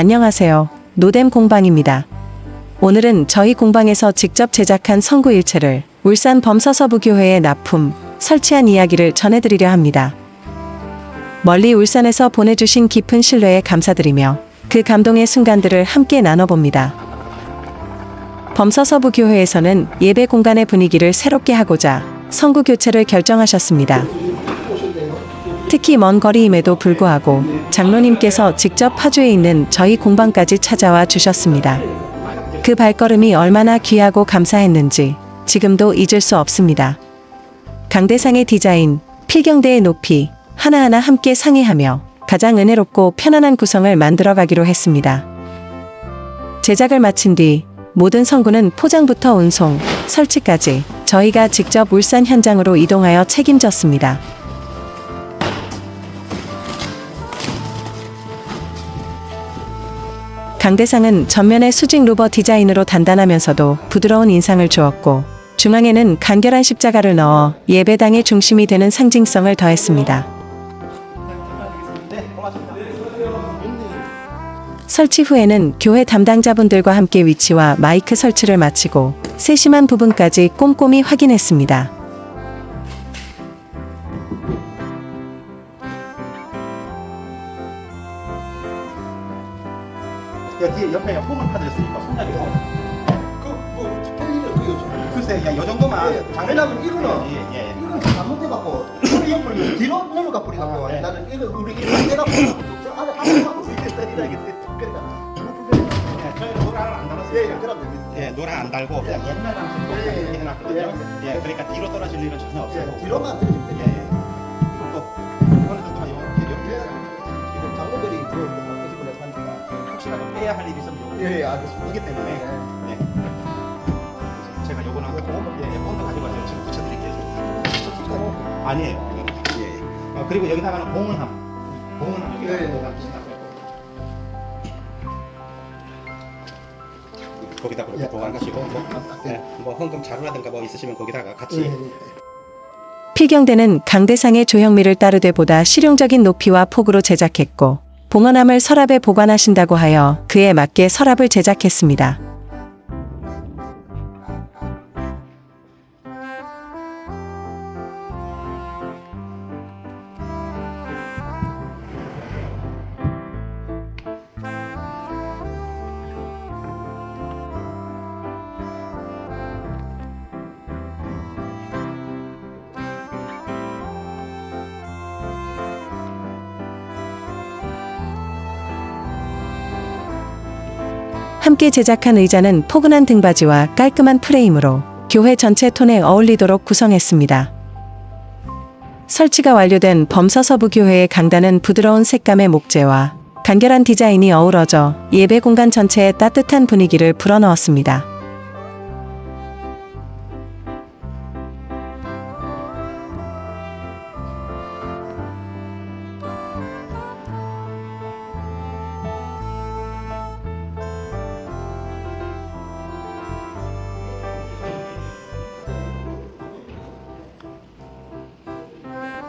안녕하세요. 노뎀 공방입니다. 오늘은 저희 공방에서 직접 제작한 성구 일체를 울산 범서서부교회에 납품, 설치한 이야기를 전해드리려 합니다. 멀리 울산에서 보내주신 깊은 신뢰에 감사드리며 그 감동의 순간들을 함께 나눠봅니다. 범서서부교회에서는 예배 공간의 분위기를 새롭게 하고자 성구 교체를 결정하셨습니다. 특히 먼 거리임에도 불구하고 장로님께서 직접 파주에 있는 저희 공방까지 찾아와 주셨습니다. 그 발걸음이 얼마나 귀하고 감사했는지 지금도 잊을 수 없습니다. 강대상의 디자인, 필경대의 높이 하나하나 함께 상의하며 가장 은혜롭고 편안한 구성을 만들어 가기로 했습니다. 제작을 마친 뒤 모든 성구는 포장부터 운송, 설치까지 저희가 직접 울산 현장으로 이동하여 책임졌습니다. 강대상은 전면에 수직 루버 디자인으로 단단하면서도 부드러운 인상을 주었고 중앙에는 간결한 십자가를 넣어 예배당의 중심이 되는 상징성을 더했습니다. 설치 후에는 교회 담당자분들과 함께 위치와 마이크 설치를 마치고 세심한 부분까지 꼼꼼히 확인했습니다. 야 뒤에 옆에 홈을 파드렸으니까 손잡이 그뭐 그요 글쎄 야요 정도만 예, 왜냐면 이거는 예, 예. 이건 잘못해갖고 우리 옆을 뒤로 넘어가 버리갖고 아, 네. 나는 이거 우리 이거 내가 저 안에 갖고 이게 그러니까. 예, 저희는 노란을 안 달았어요. 예, 예, 그럼 됩니다. 예, 안 달고 그냥 옛날 방식으로 예, 예, 해놨거든요. 예, 예, 그러니까 뒤로 떨어질 일은 전혀 없어요. 예, 뒤로만 예. 예. 빼야 할 일이 있으면 요 예, 예, 알겠습니다. 이기 때문에 예. 네. 제가 요거는 하고 예, 예, 본드 가지고 와서 지금 붙여드릴게요. 아니에요. 예. 예. 어, 그리고 여기다가는 봉은함. 봉은함 여기다 예, 예. 거기다 그렇게 예. 보관하시고 뭐, 예. 예, 뭐 헌금 자루라든가 뭐 있으시면 거기다가 같이 예, 예. 필경대는 강대상의 조형미를 따르되 보다 실용적인 높이와 폭으로 제작했고 봉헌함을 서랍에 보관하신다고 하여 그에 맞게 서랍을 제작했습니다. 함께 제작한 의자는 포근한 등받이와 깔끔한 프레임으로 교회 전체 톤에 어울리도록 구성했습니다. 설치가 완료된 범서서부 교회의 강단은 부드러운 색감의 목재와 간결한 디자인이 어우러져 예배 공간 전체에 따뜻한 분위기를 불어넣었습니다.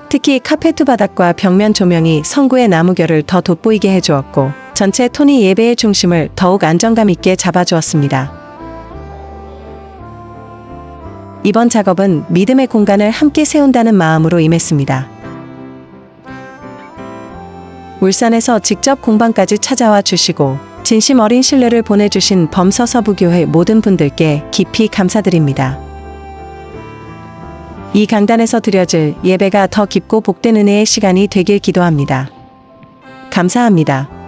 특히 카페트 바닥과 벽면 조명이 성구의 나무결을 더 돋보이게 해주었고 전체 톤이 예배의 중심을 더욱 안정감 있게 잡아주었습니다. 이번 작업은 믿음의 공간을 함께 세운다는 마음으로 임했습니다. 울산에서 직접 공방까지 찾아와 주시고 진심 어린 신뢰를 보내주신 범서서부교회 모든 분들께 깊이 감사드립니다. 이 강단에서 드려질 예배가 더 깊고 복된 은혜의 시간이 되길 기도합니다. 감사합니다.